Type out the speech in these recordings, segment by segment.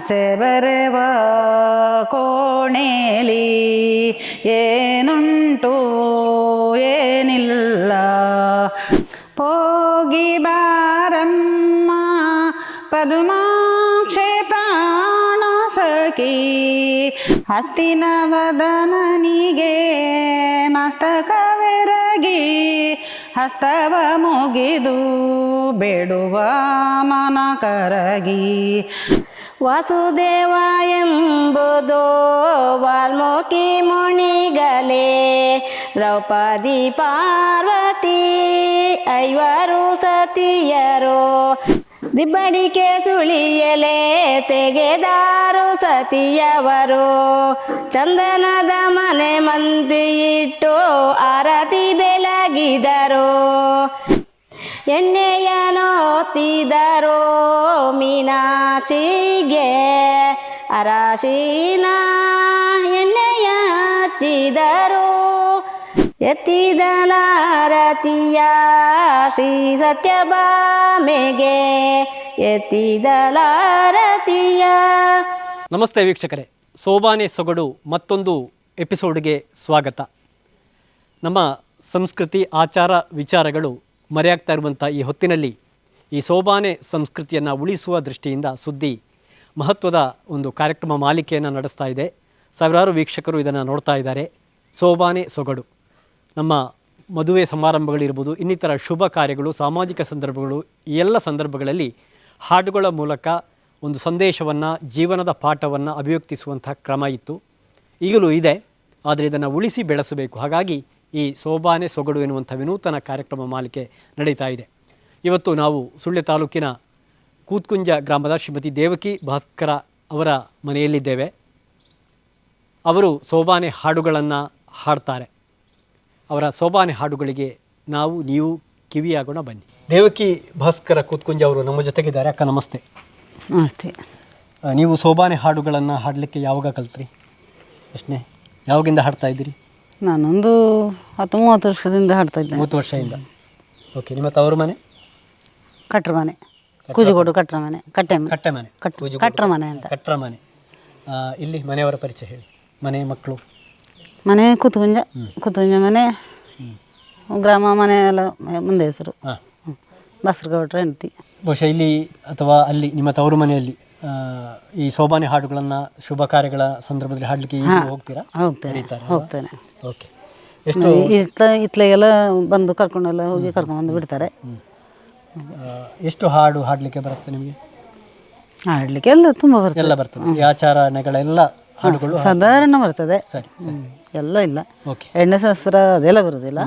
ಹಸೆ ಬರೆವ ಕೋಣೇಲಿ ಏನುಂಟು ಏನಿಲ್ಲ. ಹೋಗಿ ಬಾರಮ್ಮ, ಪದುಮಾಕ್ಷೆ ಪ್ರಾಣ ಸಖಿ ಹತ್ತಿನ ವದನನಿಗೆ ಮಸ್ತಕವೆರಗಿ, ಹಸ್ತವ ಮುಗಿದು ಬೇಡುವ ಮನ ಕರಗಿ. ವಾಸುದೇವ ಎಂಬುದು ವಾಲ್ಮೀಕಿ ಮುನಿಗಲೇ ದ್ರೌಪದಿ ಪಾರ್ವತಿ, ಐವರು ಸತಿಯರು. ದಿಬ್ಬಡಿಕೆ ಸುಳಿಯಲೆ ತೆಗೆದಾರು ಸತಿಯವರು. ಚಂದನದ ಮನೆ ಮಂದಿ ಇಟ್ಟು ಆರತಿ ಬೆಳಗಿದರು. ಎಣ್ಣೆಯನೋತಿದರೋ ಮೀನಾಚಿಗೆ ಅರಾಶಿನ ಎಣ್ಣೆಯ ಹಚ್ಚಿದರು. ಎತ್ತಿದಲಾರತಿಯ ಶ್ರೀ ಸತ್ಯಭಾಮೆಗೆ. ಎತ್ತಿದಲಾರತಿಯ ನಮಸ್ತೆ ವೀಕ್ಷಕರೇ. ಸೋಬಾನೆ ಸೊಗಡು ಮತ್ತೊಂದು ಎಪಿಸೋಡ್ಗೆ ಸ್ವಾಗತ. ನಮ್ಮ ಸಂಸ್ಕೃತಿ ಆಚಾರ ವಿಚಾರಗಳು ಮರೆಯಾಗ್ತಾ ಇರುವಂಥ ಈ ಹೊತ್ತಿನಲ್ಲಿ ಈ ಸೋಬಾನೆ ಸಂಸ್ಕೃತಿಯನ್ನು ಉಳಿಸುವ ದೃಷ್ಟಿಯಿಂದ ಸುದ್ದಿ ಮಹತ್ವದ ಒಂದು ಕಾರ್ಯಕ್ರಮ ಮಾಲಿಕೆಯನ್ನು ನಡೆಸ್ತಾ ಇದೆ. ಸಾವಿರಾರು ವೀಕ್ಷಕರು ಇದನ್ನು ನೋಡ್ತಾ ಇದ್ದಾರೆ. ಸೋಬಾನೆ ಸೊಗಡು. ನಮ್ಮ ಮದುವೆ ಸಮಾರಂಭಗಳಿರ್ಬೋದು, ಇನ್ನಿತರ ಶುಭ ಕಾರ್ಯಗಳು, ಸಾಮಾಜಿಕ ಸಂದರ್ಭಗಳು, ಈ ಎಲ್ಲ ಸಂದರ್ಭಗಳಲ್ಲಿ ಹಾಡುಗಳ ಮೂಲಕ ಒಂದು ಸಂದೇಶವನ್ನು, ಜೀವನದ ಪಾಠವನ್ನು ಅಭಿವ್ಯಕ್ತಿಸುವಂಥ ಕ್ರಮ ಇತ್ತು. ಈಗಲೂ ಇದೆ, ಆದರೆ ಇದನ್ನು ಉಳಿಸಿ ಬೆಳೆಸಬೇಕು. ಹಾಗಾಗಿ ಈ ಸೋಬಾನೆ ಸೊಗಡು ಎನ್ನುವಂಥ ವಿನೂತನ ಕಾರ್ಯಕ್ರಮ ಮಾಲಿಕೆ ನಡೀತಾ ಇದೆ. ಇವತ್ತು ನಾವು ಸುಳ್ಯ ತಾಲೂಕಿನ ಕೂತ್ಕುಂಜ ಗ್ರಾಮದ ಶ್ರೀಮತಿ ದೇವಕಿ ಭಾಸ್ಕರ ಅವರ ಮನೆಯಲ್ಲಿದ್ದೇವೆ. ಅವರು ಸೋಬಾನೆ ಹಾಡುಗಳನ್ನು ಹಾಡ್ತಾರೆ. ಅವರ ಸೋಬಾನೆ ಹಾಡುಗಳಿಗೆ ನಾವು ನೀವು ಕಿವಿಯಾಗೋಣ ಬನ್ನಿ. ದೇವಕಿ ಭಾಸ್ಕರ ಕೂತ್ಕುಂಜ ಅವರು ನಮ್ಮ ಜೊತೆಗಿದ್ದಾರೆ. ಅಕ್ಕ ನಮಸ್ತೆ. ನಮಸ್ತೆ. ನೀವು ಸೋಬಾನೆ ಹಾಡುಗಳನ್ನು ಹಾಡಲಿಕ್ಕೆ ಯಾವಾಗ ಕಲ್ತ್ರಿ? ಪ್ರಶ್ನೆ ಯಾವಾಗಿಂದ ಹಾಡ್ತಾ ಇದ್ದೀರಿ? ನಾನೊಂದು ಹತ್ತು ಮೂವತ್ತು ವರ್ಷದಿಂದ ಹಾಡ್ತಾ ಇದ್ದೆ ಮೂವತ್ತು ವರ್ಷದಿಂದ. ಓಕೆ ನಿಮ್ಮ ತವರು ಮನೆ? ಕಟ್ರ ಮನೆ. ಕೂಜುಗೋಡು ಕಟ್ರ ಮನೆ. ಕಟ್ಟೆ ಮನೆ. ಕಟ್ಟೆ ಮನೆ. ಕೂಜುಗೋಡು. ಕಟ್ರ ಮನೆ ಅಂತ. ಕಟ್ರ ಮನೆ. ಆ, ಇಲ್ಲಿ ಮನೆಯವರ ಪರಿಚಯ ಹೇಳಿ. ಮನೆ ಮಕ್ಕಳು. ಮನೆ ಕುತ್ಕುಂಜ ಕುತ್ಕುಂಜ ಮನೆ ಗ್ರಾಮ ಮನೆ ಎಲ್ಲ ಮುಂದೆ ಹೆಸರು. ಹಾಂ. ಬಸ್ರಗೌಡ್ರ ಹೆಂಡತಿ. ಬಹುಶಃ ಇಲ್ಲಿ ಅಥವಾ ಅಲ್ಲಿ ನಿಮ್ಮ ತವರು ಮನೆಯಲ್ಲಿ ಈ ಸೋಬಾನೆ ಹಾಡುಗಳನ್ನ ಶುಭ ಕಾರ್ಯಗಳ ಸಂದರ್ಭದಲ್ಲಿ ಹಾಡ್ಲಿಕ್ಕೆ ಈಗ ಹೋಗ್ತೀರಾ? ಹೋಗ್ತೇನೆ ಕರೀತಾರೆ ಅಲ್ವಾ? ಹೋಗ್ತೇನೆ. ಓಕೆ. ಎಷ್ಟು ಇತ್ತ ಎಲ್ಲ ಬಂದು ಕರ್ಕೊಂಡೆಲ್ಲ ಹೋಗಿ ಕರ್ಕೊಂಡು ಬಂದು ಬಿಡ್ತಾರೆ. ಆ, ಎಷ್ಟು ಹಾಡು ಹಾಡ್ಲಿಕ್ಕೆ ಬರುತ್ತೆ ನಿಮಗೆ? ಹಾಡ್ಲಿಕ್ಕೆ ಎಲ್ಲ ತುಂಬ ಬರ್ತದೆ. ಎಲ್ಲ ಬರ್ತದೆ. ಈ ಆಚರಣೆಗಳೆಲ್ಲ ಹಾಡುಗಳು ಸಾಧಾರಣ ಬರ್ತದೆ. ಸರಿ ಹ್ಮ್. ಎಲ್ಲ ಇಲ್ಲ. ಓಕೆ. ಎಣ್ಣೆ ಸಹಸ್ರ ಅದೆಲ್ಲ ಬರುವುದಿಲ್ಲ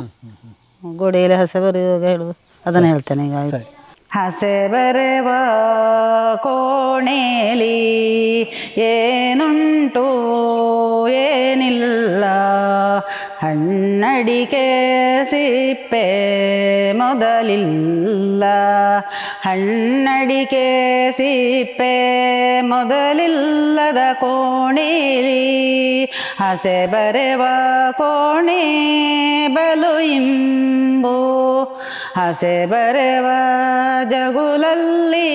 ಗೋಡೆಯಲ್ಲಿ ಹಸೆ ಬರೆಯುವಾಗ ಹೇಳುದು. ಅದನ್ನ ಹೇಳ್ತೇನೆ ಈಗ. ಸರಿ. ಹಸೆ ಬರೆವ ಕೋಣೇಲಿ ಏನುಂಟು ಏನಿಲ್ಲ ಹಣ್ಣಡಿಕೆ ಸಿಪ್ಪೆ ಮೊದಲಿಲ್ಲ. ಹಣ್ಣಡಿಕೆ ಸಿಪ್ಪೆ ಮೊದಲಿಲ್ಲದ ಕೋಣಿಲಿ ಹಸೆ ಬರೆವ ಕೋಣೆ ಬಲು ಇಂಬು. ಹಸೆ ಬರೆವ ಜಗುಲಲ್ಲಿ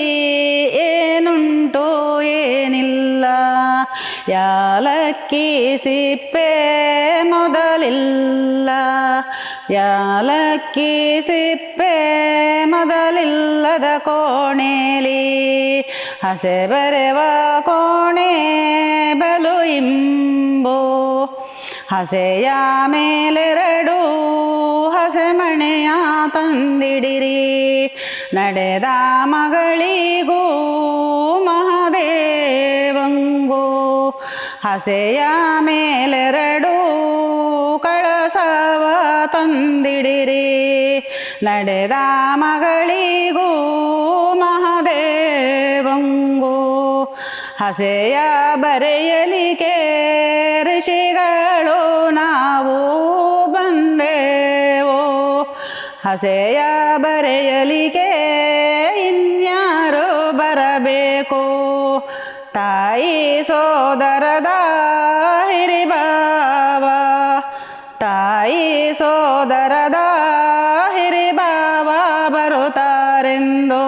ಏನುಂಟು? ಯಾಲಕ್ಕಿ ಸಿಪ್ಪೆ ಮೊದಲಿಲ್ಲ. ಯಾಲಕ್ಕಿ ಸಿಪ್ಪೆ ಮೊದಲಿಲ್ಲದ ಕೋಣೆಲಿ ಹಸೆ ಬರೆವ ಕೋಣೆ ಬಲು ಇಂಬು. ಹಸೆಯ ಮೇಲೆರಡು ಹಸೆಮಣೆಯ ತಂದಿಡಿರಿ. ನಡೆದ ಮಗಳಿಗೂ ಮಹಾದೇವಂಗೂ ಹಸೆಯ ಮೇಲೆರಡು ಕಳಸವ ತಂದಿಡಿರಿ. ನಡೆದ ಮಗಳಿಗೂ ಮಹದೇವಂಗೋ ಹಸೆಯ ಬರೆಯಲಿಕೆ ಋಷಿಗಳು ನಾವು ಬಂದೇವೋ. ಹಸೆಯ ಬರೆಯಲಿಕೆ ಇನ್ಯಾರು ಬರಬೇಕು. ತಾಯಿ ಸೋದರದ ಹಿರಿಬಾವ ತಾಯಿ ಸೋದರದ ಹಿರಿಬಾವ ಬರುತ್ತಾರೆಂದು.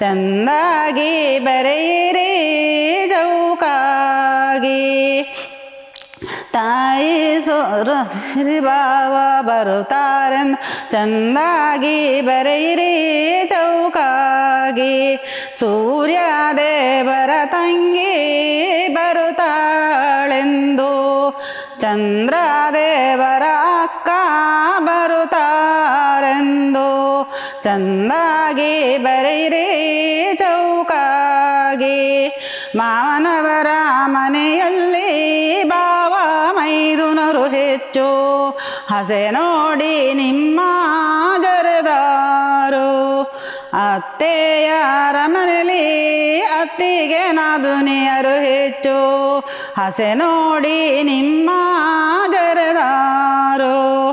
ಚಂದಾಗಿ ಬರೆಯಿರಿ ಜೌಕಾಗಿ. ನಯಿಸೋರಿ ಬಾವ ಬರುತ್ತಾರೆಂದು ಚಂದಾಗಿ ಬರೆಯಿರಿ ಚೌಕಾಗಿ. ಸೂರ್ಯ ದೇವರ ತಂಗಿ ಬರುತ್ತಾಳೆಂದು ಚಂದ್ರ ದೇವರ ಅಕ್ಕ ಬರುತ್ತಾರೆಂದು ಚಂದಾಗಿ ಬರೆಯಿರಿ ಚೌಕಾಗಿ. ಮಾವನವರ ಮನೆಯಲ್ಲಿ ಬಾವ ಮೈದುನರು ಹೆಚ್ಚು. ಹಸೆ ನೋಡಿ ನಿಮ್ಮ ಜರದಾರು. ಅತ್ತೆಯರ ಮನೆಯಲ್ಲಿ ಅತ್ತಿಗೆ ನಾದುನಿಯರು ಹೆಚ್ಚು. ಹಸೆ ನೋಡಿ ನಿಮ್ಮ ಜರದಾರು.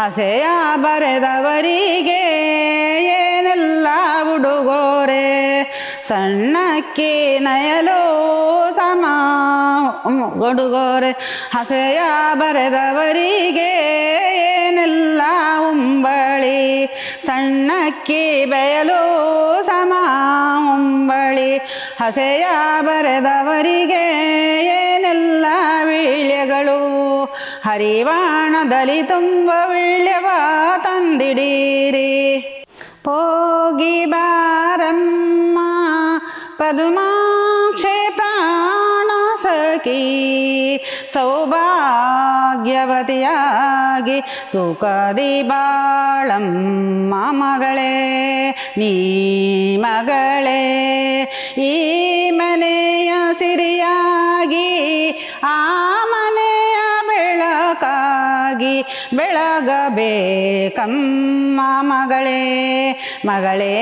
ಹಸೆಯ ಬರೆದವರಿಗೆ ಏನೆಲ್ಲ ಉಡುಗೊರೆ. ಸಣ್ಣಕ್ಕಿ ನಯಲೋ ಸಮ. ಉಡುಗೊರೆ ಹಸೆಯ ಬರೆದವರಿಗೆ ಏನೆಲ್ಲ ಉಂಬಳಿ. ಸಣ್ಣಕ್ಕೆ ಬಯಲೋ ಸಮ. ಉಂಬಳಿ ಹಸೆಯ ಬರೆದವರಿಗೆ ಏನೆಲ್ಲ ವೀಳ್ಯಗಳು. ಹರಿವಾಣದಲ್ಲಿ ತುಂಬ ವೀಳ್ಯವ ತಂದಿಡೀರಿ. ಹೋಗಿ ಬಾರಮ್ಮ. ಪದುಮಾಕ್ಷೆ ಪ್ರಾಣ ಸಖಿ, ಸೌಭಾಗ್ಯವತಿಯಾಗಿ ಸುಖದಿ ಬಾಳಮ್ಮ ಮಗಳೇ ನೀ ಮಗಳೇ. ಈ ಮನೆಯ ಸಿರಿಯಾಗಿ, ಆ ಮನೆಯ ಬೆಳಕಾಗಿ ಬೆಳಗಬೇಕಮ್ಮ ಮಗಳೇ ಮಗಳೇ,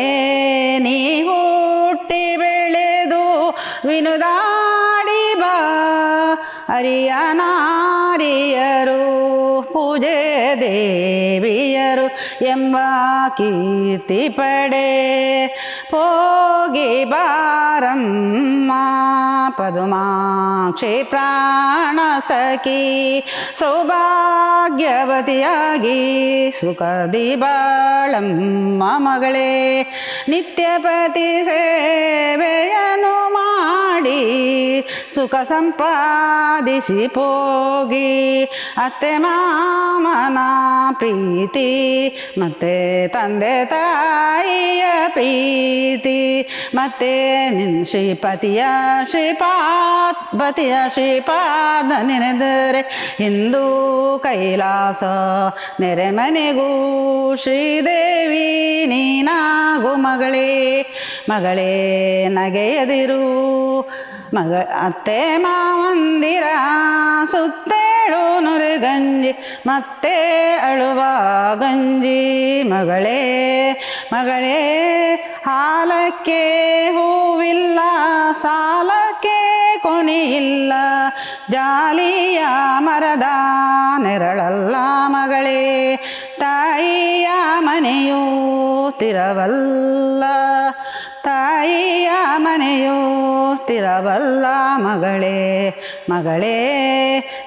ನೀ ಹುಟ್ಟಿ ವಿನುದಾಡಿ ಬಾ ಅರಿಯ ನಾರಿಯರು ಪೂಜೆ ದೇವಿಯರು ಎಂಬ ಕೀರ್ತಿ ಪಡೆ ಹೋಗಿ ಬಾರಮ್ಮ ಪದುಮಾಕ್ಷಿ ಪ್ರಾಣ ಸಖಿ ಸೌಭಾಗ್ಯವತಿಯಾಗಿ ಸುಖದಿ ಬಾಳಮ್ಮ ಮಗಳೇ ನಿತ್ಯಪತಿ ಸೇವೆಯನ್ನು ಮಾಡಿ ಸುಖ ಸಂಪಾದಿಸಿ ಹೋಗಿ ಅತ್ತೆ ಮಾಮನ ಪ್ರೀತಿ ಮತ್ತೆ ತಂದೆ ತಾಯಿಯ ಪ್ರೀತಿ ಮತ್ತೆ ನಿನ್ ಶ್ರೀಪತಿಯ ಶ್ರೀಪಾತ್ ಪತಿಯ ಶ್ರೀಪಾದ ನೆನೆದರೆ ಹಿಂದೂ ಕೈಲಾಸ. ನೆರೆಮನೆಗೂ ಶ್ರೀದೇವಿ, ನೀನಾಗು ಮಗಳೇ. ಮಗಳೇ ನಗೆಯದಿರು. ಮಗ, ಅತ್ತೆ ಮಾವಂದಿರ ಸುತ್ತೇಳು ನುರಿ ಗಂಜಿ. ಮತ್ತೆ ಅಳುವ ಗಂಜಿ. ಮಗಳೇ ಮಗಳೇ, ಹಾಲಕ್ಕೆ ಹೂವಿಲ್ಲ ಕೊನೆಯಿಲ್ಲ ಜಾಲಿಯ ಮರದ ನೆರಳಲ್ಲ ಮಗಳೇ. ತಾಯಿಯ ಮನೆಯೂ ತಿರವಲ್ಲ. ತಾಯಿಯ ಮನೆಯೂ ತಿರವಲ್ಲ ಮಗಳೇ. ಮಗಳೇ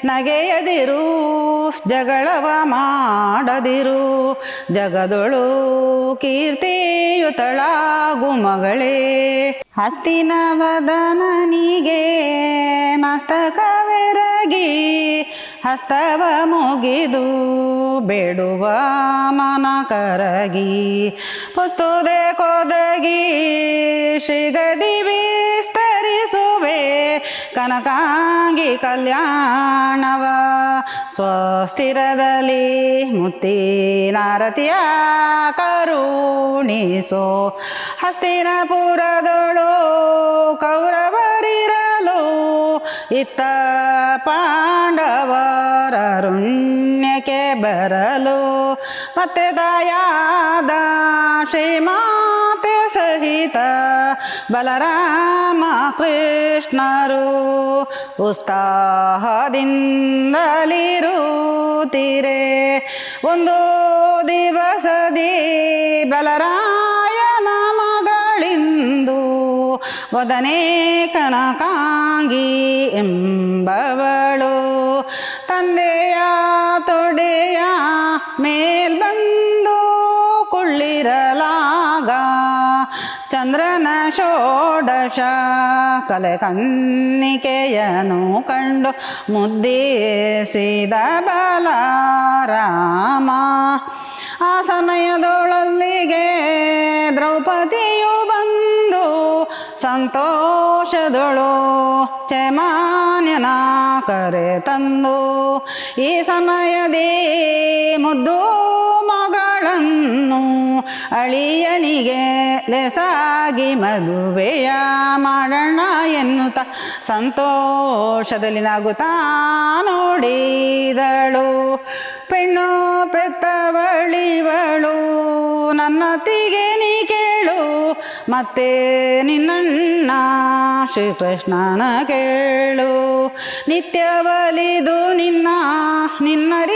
ನಗೆಯದಿರು, ಜಗಳವ ಮಾಡದಿರು. ಜಗದೊಳು ಕೀರ್ತಿಯುತಳಾಗು ಮಗಳೇ. ಹತ್ತಿನ ವದನನಿಗೆ ಮಸ್ತಕವೆರಗಿ, ಹಸ್ತವ ಮುಗಿದು ಬೇಡುವ ಮನ ಕರಗಿ ಪುಸ್ತುದೆ ಕೊದಗಿ, ಶ್ರೀಗದಿ ವಿಸ್ತರಿಸುವೆ ಕನಕಾಂಗಿ ಕಲ್ಯಾಣವ. ಸ್ವಸ್ಥಿರದಲ್ಲಿ ಮುತ್ತಿನಾರತಿಯ ಕರುಣಿಸೋ. ಹಸ್ತಿನಪುರದೊಳು ಕೌರವರಿರಲು ಇತ್ತ ಪಾಂಡವರರುಣ್ಯಕ್ಕೆ ಬರಲು. ಮತ್ತೆ ದಯಾದ ಶ್ರೀಮಾತೆ ಸಹಿತ ಬಲರಾಮ ಕೃಷ್ಣರು ಉತ್ಸಾಹದಿಂದಲಿರುತ್ತೀರೆ ಒಂದು ದಿವಸದಿ ಬಲರಾಯನ ಮಗಳಿಂದು ವದನೆ ಕನಕಾಂಗಿ ಎಂಬವಳು. ತಂದೆಯ ತೊಡೆಯ ಮೇಲ್ ಷೋಡಶ ಕಲೆ ಕನ್ನಿಕೆಯನು ಕಂಡು ಮುದ್ದಿಸಿದ ಬಲರಾಮ. ಆ ಸಮಯದೊಳಲ್ಲಿಗೆ ದ್ರೌಪದಿಯು ಬಂದು ಸಂತೋಷದೊಳು ಚಮಾನ್ಯನ ಕರೆ ತಂದು, ಈ ಸಮಯದೇ ಮುದ್ದು ಮಗಳನ್ನು ಅಳಿಯನಿಗೆ ಲೆಸಾಗಿ ಮದುವೆಯ ಮಾಡೋಣ ಎನ್ನುತ್ತ ಸಂತೋಷದಲ್ಲಿ ನಗುತ್ತಾ ನೋಡಿದಳು. ಪೆಣ್ಣು ಪೆತ್ತವಳಿವಳು ನನ್ನತಿಗೆ ನೀ ಕೇಳು, ಮತ್ತೆ ನಿನ್ನಣ್ಣ ಶ್ರೀಕೃಷ್ಣನ ಕೇಳು. ನಿತ್ಯ ಬಲಿದು ನಿನ್ನ ನಿನ್ನರಿಯದೆಂತು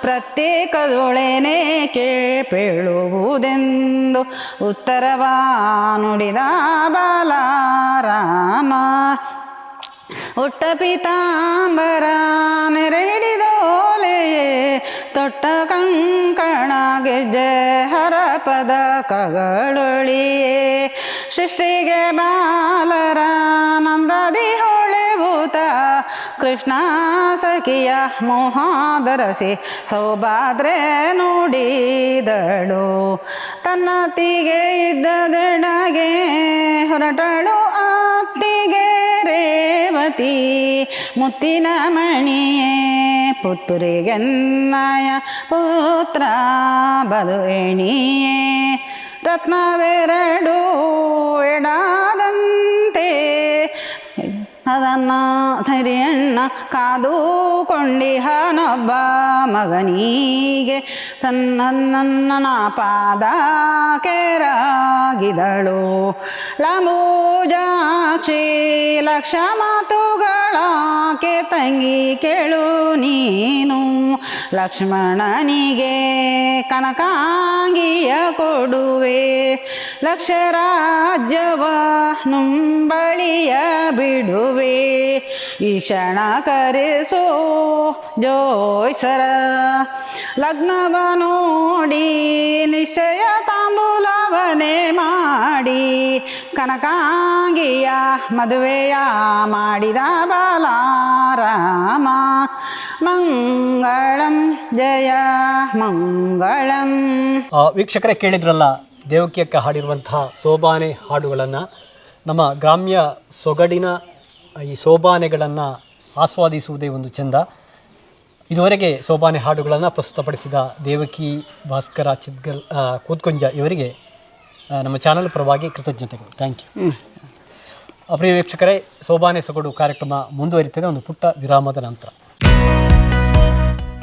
ಪ್ರತ್ಯೇಕದೊಳೆನೆ ಕೇಳುವುದೆಂದು ಉತ್ತರವ ನುಡಿದ ಬಾಲಾರಾಮ. ಹುಟ್ಟ ಪಿತಾಂಬರ ನೆರಡಿದೋಲೆಯೇ ತೊಟ್ಟ ಕಂಕಣ ಗೆಜ್ಜೆ ಹರ ಪದ ಕಗಳೊಳಿಯೇ. ಸೃಷ್ಟಿಗೆ ಬಾಲರ ನಂದದಿ ಹೊಳೆಭೂತ ಕೃಷ್ಣ ಸಖಿಯ ಮೋಹಾದರಸಿ ಸೌಭಾದ್ರೆ ನುಡಿದಳು. ತನ್ನತಿಗೆ ಇದ್ದದಡಗೆ ಹೊರಟಳು. ಆತ್ತಿಗೆ ರೇವತಿ ಮುತ್ತಿನ ಮಣಿಯೇ ಪುತ್ತೂರಿಗೆನ್ನಯ ಪುತ್ರ ಬಲು ರತ್ನವೆರಡು ಎಡಾದಂತೆ ಅದನ್ನ ಧೈರ್ಯಣ್ಣ ಕಾದುಕೊಂಡಿಹನೊಬ್ಬ ಮಗನಿಗೆ ತನ್ನ ನನ್ನ ಪಾದ ಕೆರಾಗಿದಳು. ಲಂಬೂಜಾಕ್ಷಿ ಲಕ್ಷ ಮಾತುಗಳಾಕೆ ತಂಗಿ ಕೇಳು ನೀನು. ಲಕ್ಷ್ಮಣನಿಗೆ ಕನಕಾಂಗಿಯ ಕೊಡುವೆ. ಲಕ್ಷ ರಾಜ್ಯವ ನುಂಬಳಿಯ ಬಿಡುವೆ. ಈ ಕ್ಷಣ ಕರೆಸೋ ಜೋಯ್ಸರ ಲಗ್ನವ ನೋಡಿ ನಿಶ್ಚಯ ತಾಂಬೂಲವನೆ ಮಾಡಿ ಕನಕಾಂಗಿಯ ಮದುವೆಯ ಮಾಡಿದ ಬಾಲಾರಾಮ ಮಂಗಳಂ ಜಯ ಮಂಗಳಂ ವೀಕ್ಷಕರೇ ಕೇಳಿದ್ರಲ್ಲ, ದೇವಕಿಯಕ್ಕ ಹಾಡಿರುವಂತಹ ಸೋಬಾನೆ ಹಾಡುಗಳನ್ನು. ನಮ್ಮ ಗ್ರಾಮ್ಯ ಸೊಗಡಿನ ಈ ಸೋಬಾನೆಗಳನ್ನು ಆಸ್ವಾದಿಸುವುದೇ ಒಂದು ಚೆಂದ. ಇದುವರೆಗೆ ಸೋಬಾನೆ ಹಾಡುಗಳನ್ನು ಪ್ರಸ್ತುತಪಡಿಸಿದ ದೇವಕಿ ಭಾಸ್ಕರ ಚಿದ್ಗಲ್ ಕೂತ್ಕುಂಜ ಇವರಿಗೆ ನಮ್ಮ ಚಾನಲ್ ಪರವಾಗಿ ಕೃತಜ್ಞತೆಗಳು. ಥ್ಯಾಂಕ್ ಯು ಅಪ್ರಿಯ ವೀಕ್ಷಕರೇ ಸೋಬಾನೆ ಸೊಗಡು ಕಾರ್ಯಕ್ರಮ ಮುಂದುವರಿತದೆ ಒಂದು ಪುಟ್ಟ ವಿರಾಮದ ನಂತರ.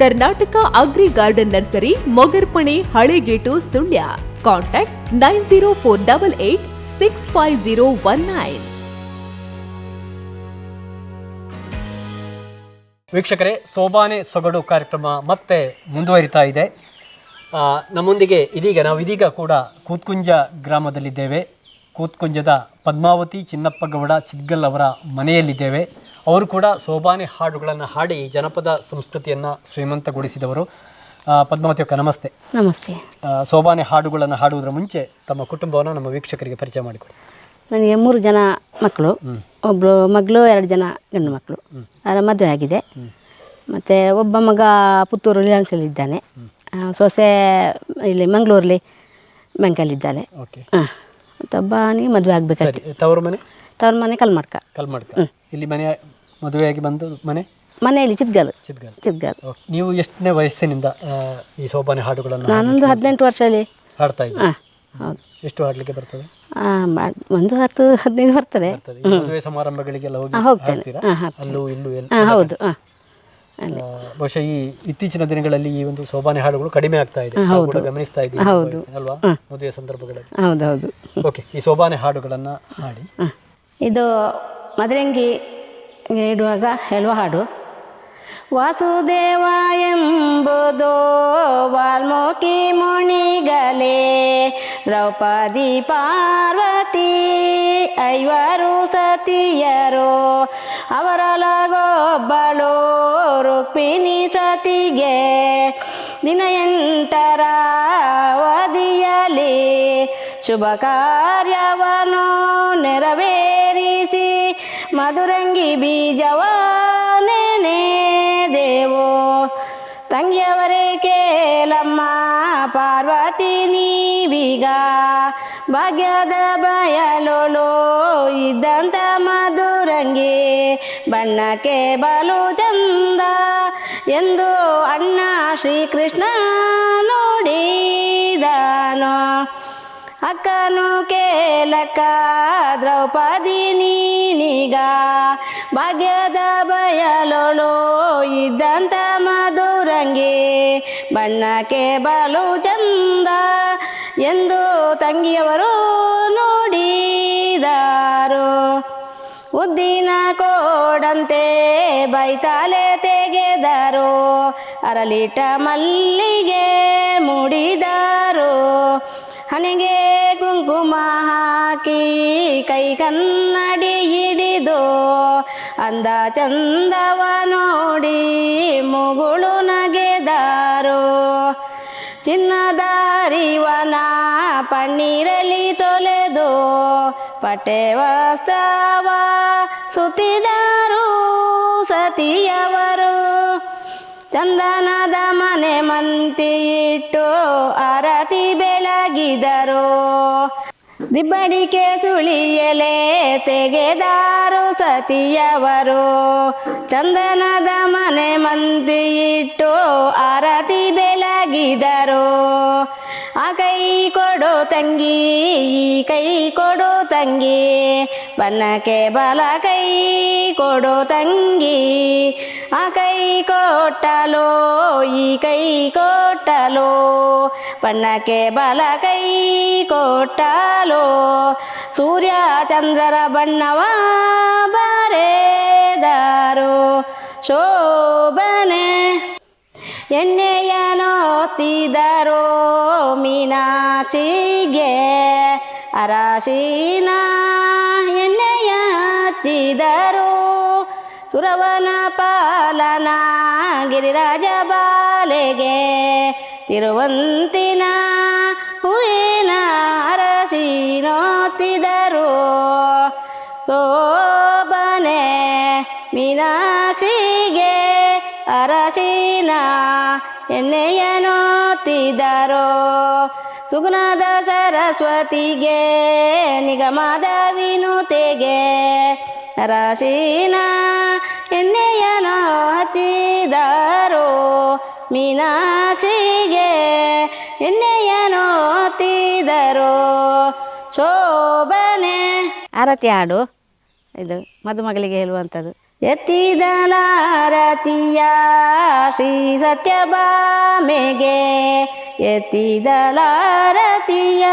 Karnataka agri garden nursery, Mogarpane, Halegate, Sullia. Contact nine zero four double eight six five zero one nine. ವೀಕ್ಷಕರೇ, ಸೋಬಾನೆ ಸೊಗಡು ಕಾರ್ಯಕ್ರಮ ಮತ್ತೆ ಮುಂದುವರಿತಾ ಇದೆ. ನಮ್ಮೊಂದಿಗೆ ಇದೀಗ ನಾವು ಇದೀಗ ಕೂಡ ಕೂತ್ಕುಂಜ ಗ್ರಾಮದಲ್ಲಿದ್ದೇವೆ. ಕೂತ್ಕುಂಜದ ಪದ್ಮಾವತಿ, ಚಿನ್ನಪ್ಪಗೌಡ, ಚಿದ್ಗಲ್ ಅವರ ಮನೆಯಲ್ಲಿದ್ದೇವೆ. ಅವರು ಕೂಡ ಸೋಬಾನೆ ಹಾಡುಗಳನ್ನು ಹಾಡಿ ಜನಪದ ಸಂಸ್ಕೃತಿಯನ್ನು ಶ್ರೀಮಂತಗೊಳಿಸಿದವರು. ಪದ್ಮಾವತಿ ಅಕ್ಕ ನಮಸ್ತೆ. ನಮಸ್ತೆ. ಸೋಬಾನೆ ಹಾಡುಗಳನ್ನು ಹಾಡುವುದರ ಮುಂಚೆ ತಮ್ಮ ಕುಟುಂಬವನ್ನು ನಮ್ಮ ವೀಕ್ಷಕರಿಗೆ ಪರಿಚಯ ಮಾಡಿಕೊಡಿ. ನನಗೆ ಮೂರು ಜನ ಮಕ್ಕಳು. ಒಬ್ಬಳು ಮಗಳು ಎರಡು ಜನ ಗಂಡು ಮಕ್ಕಳು ಅವರ ಮದುವೆ ಆಗಿದೆ. ಮತ್ತು ಒಬ್ಬ ಮಗ ಪುತ್ತೂರು ಇದ್ದಾನೆ. ಸೊಸೆ ಇಲ್ಲಿ ಮಂಗಳೂರಲ್ಲಿ ಬ್ಯಾಂಕಲ್ಲಿದ್ದಾಳೆ ಓಕೆ. ಹಾಂ ಮತ್ತೊಬ್ಬನಿಗೆ ಮದುವೆ ಆಗಬೇಕಾಗಿ ತವರು ಮನೆ? ತವ್ರ ಮನೆ ಕಲ್ಮಡ್ಕ ಕಲ್ಮಡ್ಕ ಇಲ್ಲಿ ಮನೆ ಮದುವೆಯಾಗಿ ಬಂದು ಮನೆ? ಮನೆಯಲ್ಲಿ ಚಿದ್ಗಲ್ ಚಿದ್ಗಲ್ ಚಿದ್ಗಲ್. ನೀವು ಎಷ್ಟನೇ ವಯಸ್ಸಿನಿಂದ ಆ, ಈ ಸೋಬಾನೆ ಹಾಡುಗಳನ್ನು ನಾನೊಂದು ಹದಿನೆಂಟು ವರ್ಷದಲ್ಲಿ ಹಾಡ್ತಾ ಇದ್ದೆ ಹಾಂ ಹೌದು. ಎಷ್ಟು ಹಾಡ್ಲಿಕ್ಕೆ ಬರ್ತದೆ? ಒಂದು ಹತ್ತು ಹದಿನೈದು ಬರ್ತದೆ. ಬರ್ತದೆ. ಈ ಮದುವೆ ಸಮಾರಂಭಗಳಿಗೆಲ್ಲ ಹೋಗಿ ಹಾಂ ಹೋಗ್ತೇನೆ. ಹಾಡ್ತೀರಾ? ಹಾಂ ಹಾಂ ಅಲ್ಲೂ ಇಲ್ಲೂ ಎಲ್ಲ ಹಾಂ ಹೌದು. ಹಾಂ. ಆ, ಬಹುಶಃ ಈ ಇತ್ತೀಚಿನ ದಿನಗಳಲ್ಲಿ ಈ ಒಂದು ಸೋಬಾನೆ ಹಾಡುಗಳು ಕಡಿಮೆ ಆಗ್ತಾ ಇದೆ. ತಾವು ಕೂಡ ಗಮನಿಸ್ತಾ ಇದ್ದೀವಿ ಅಂತ ಭಾವಿಸ್ತೇನೆ ಅಲ್ವಾ? ಮದುವೆ ಸಂದರ್ಭಗಳಲ್ಲಿ. ಹೌದೌದು ಓಕೆ ಈ ಸೋಬಾನೆ ಹಾಡುಗಳನ್ನ ಹಾಡಿ. ಇದು ಮದರಂಗಿ ಇಡುವಾಗ ಹೇಳುವ ಹಾಡು. ವಾಸುದೇವ ಎಂಬುದು ವಾಲ್ಮೀಕಿ ಮುನಿಗಲೇ ದ್ರೌಪದಿ ಪಾರ್ವತಿ, ಐವರು ಸತಿಯರು ಅವರೊಳಗೊಬ್ಬಳು ರುಕ್ಮಿಣಿ ಸತಿಗೆ. ದಿನ ಎಂಟರ ಅವಧಿಯಲ್ಲಿ ಶುಭ ಕಾರ್ಯವನ್ನು ನೆರವೇರಿಸಿ ಮಧುರಂಗಿ ಬೀಜವನೇ ದೇವೋ. ತಂಗಿಯವರೇ ಕೇಲಮ್ಮ ಪಾರ್ವತಿ ನೀವೀಗ. ಭಾಗ್ಯದ ಬಯಲೋಲೋ ಇದ್ದಂತ ಮಧುರಂಗಿ, ಬಣ್ಣಕ್ಕೆ ಬಲು ಚಂದ ಎಂದು ಅಣ್ಣ ಶ್ರೀಕೃಷ್ಣ ನೋಡಿದನು. ಅಕ್ಕನು ಕೇಲಕ ದ್ರೌಪದಿ ನೀನಿಗ ಭಾಗ್ಯದ ಬಯಲೊಳು ಇದ್ದಂತ ಮಧುರಂಗಿ ಬಣ್ಣಕ್ಕೆ ಬಲು ಚಂದ ಎಂದು ತಂಗಿಯವರು ನೋಡಿದರು. ಉದ್ದಿನ ಕೋಡಂತೆ ಬೈತಾಲೆ ತೆಗೆದರು ಅರಲಿಟ ಮಲ್ಲಿಗೆ ಮೂಡಿದರು. ಹಣೆಗೆ ಕುಂಕುಮ ಹಾಕಿ ಕೈ ಕನ್ನಡಿ ಹಿಡಿದು ಅಂದ ಚಂದವ ನೋಡಿ ಮುಗುಳು ನಗೆದಾರು. ಚಿನ್ನದ ಹರಿವನ ಪನ್ನೀರಲಿ ತೊಲೆದು ಪಟೆ ವಸ್ತವ ಸುತ್ತಿದಾರು ಸತಿಯವರು. ಚಂದನದ ಮನೆ ಮಂತಿ ಇಟ್ಟು ಆರತಿ ಬೆಳಗಿದರು. ದಿಬ್ಬಡಿಕೆ ಸುಳಿಯಲೆ ತೆಗೆದಾರು ಸತಿಯವರು. ಚಂದನದ ಮನೆ ಮಂದಿ ಇಟ್ಟು ಆರತಿ ಬೆಳಗಿದರು. ಆ ಕೈ ಕೊಡು ತಂಗಿ, ಈ ಕೈ ಕೊಡು ತಂಗಿ. ಬನ್ನಕ್ಕೆ ಬಲ ಕೈ ಕೊಡು ತಂಗಿ. ಆ ಕೈ ಕೊಟ್ಟಲೋ, ಈ ಕೈ ಕೊಟ್ಟಲೋ. ಬಣ್ಣಕ್ಕೆ ಬಲ ಕೈ ಕೊಟ್ಟಲೋ. ಸೂರ್ಯ ಚಂದ್ರರ ಬಣ್ಣವ ಬರೆದಾರು ಶೋಭನೆ. ಎಣ್ಣೆಯ ನೋತಿದರೋ ಮೀನಾಕ್ಷಿಗೆ ಅರಾಶಿನ ಎಣ್ಣೆಯ ಸುರವನ ಪಾಲನ ಗಿರಿರಾಜ ಬಾಲೆಗೆ ತಿರುವಂತಿನ ಹೂವಿನ ಅರಸಿ ಸೋಬನೆ ಮೀನಾಕ್ಷಿಗೆ ಅರಸಿನ ಎಣ್ಣೆಯ ನೋತಿದರೋ. ಸುಗುಣದ ಸರಸ್ವತಿಗೆ ನಿಗಮದ ವಿನುತೆಗೆ ಅರಸಿನ ಎಣ್ಣೆಯ ಹಚ್ಚಿದರೋ ಮೀನಾಕ್ಷಿಗೆ ಎಣ್ಣೆಯನು ಹತ್ತಿದರೋ ಶೋಭನೆ. ಆರತಿ ಹಾಡು. ಇದು ಮದುಮಗಳಿಗೆ ಹೇಳುವಂಥದ್ದು. ಎತ್ತಿದಲಾರತಿಯ ಶ್ರೀ ಸತ್ಯಭಾಮೆಗೆ ಎತ್ತಿದಲಾರತಿಯ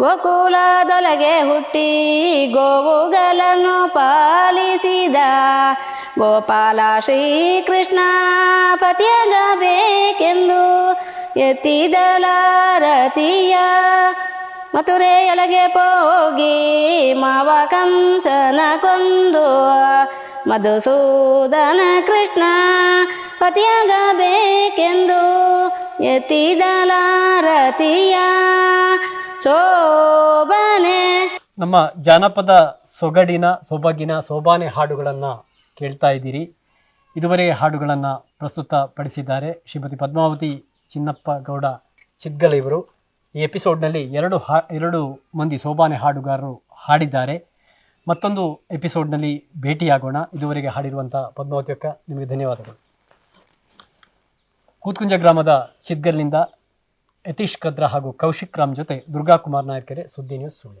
ಗೋಕುಲದೊಳಗೆ ಹುಟ್ಟಿ ಗೋವುಗಳನ್ನು ಪಾಲಿಸಿದ ಗೋಪಾಲ ಶ್ರೀಕೃಷ್ಣ ಪತಿಯಾಗಬೇಕೆಂದು ಎತ್ತಿದಲಾರತಿಯ ಮಥುರೆಯೊಳಗೆ ಹೋಗಿ ಮಾವ ಕಂಸನ ಕೊಂದು ಮಧುಸೂದನ ಕೃಷ್ಣ ಪತಿಯಾಗಬೇಕೆಂದು ಎತ್ತಿದಲಾರತಿಯ ಶೋಭನೆ. ನಮ್ಮ ಜಾನಪದ ಸೊಗಡಿನ ಸೊಬಗಿನ ಸೋಬಾನೆ ಹಾಡುಗಳನ್ನು ಕೇಳ್ತಾ ಇದ್ದೀರಿ. ಇದುವರೆಗೆ ಹಾಡುಗಳನ್ನು ಪ್ರಸ್ತುತಪಡಿಸಿದ್ದಾರೆ ಶ್ರೀಮತಿ ಪದ್ಮಾವತಿ ಚಿನ್ನಪ್ಪ ಗೌಡ ಚಿದ್ಗಲ ಇವರು. ಈ ಎಪಿಸೋಡ್ನಲ್ಲಿ ಎರಡು ಹಾ, ಎರಡು ಮಂದಿ ಸೋಬಾನೆ ಹಾಡುಗಾರರು ಹಾಡಿದ್ದಾರೆ. ಮತ್ತೊಂದು ಎಪಿಸೋಡ್ನಲ್ಲಿ ಭೇಟಿಯಾಗೋಣ. ಇದುವರೆಗೆ ಹಾಡಿರುವಂಥ ಪದ್ಮಾವತಿ ಅಕ್ಕ ನಿಮಗೆ ಧನ್ಯವಾದಗಳು. ಕೂತ್ಕುಂಜ ಗ್ರಾಮದ ಚಿದ್ಗಲ್ನಿಂದ ಯತೀಶ್ ಕದ್ರ ಹಾಗೂ ಕೌಶಿಕ್ ರಾಮ್ ಜೊತೆ ದುರ್ಗಾ ಕುಮಾರ್ ನಾಯ್ಕರೆ ಸುದ್ದಿ ನ್ಯೂಸ್ ಸುಳ್ಳು.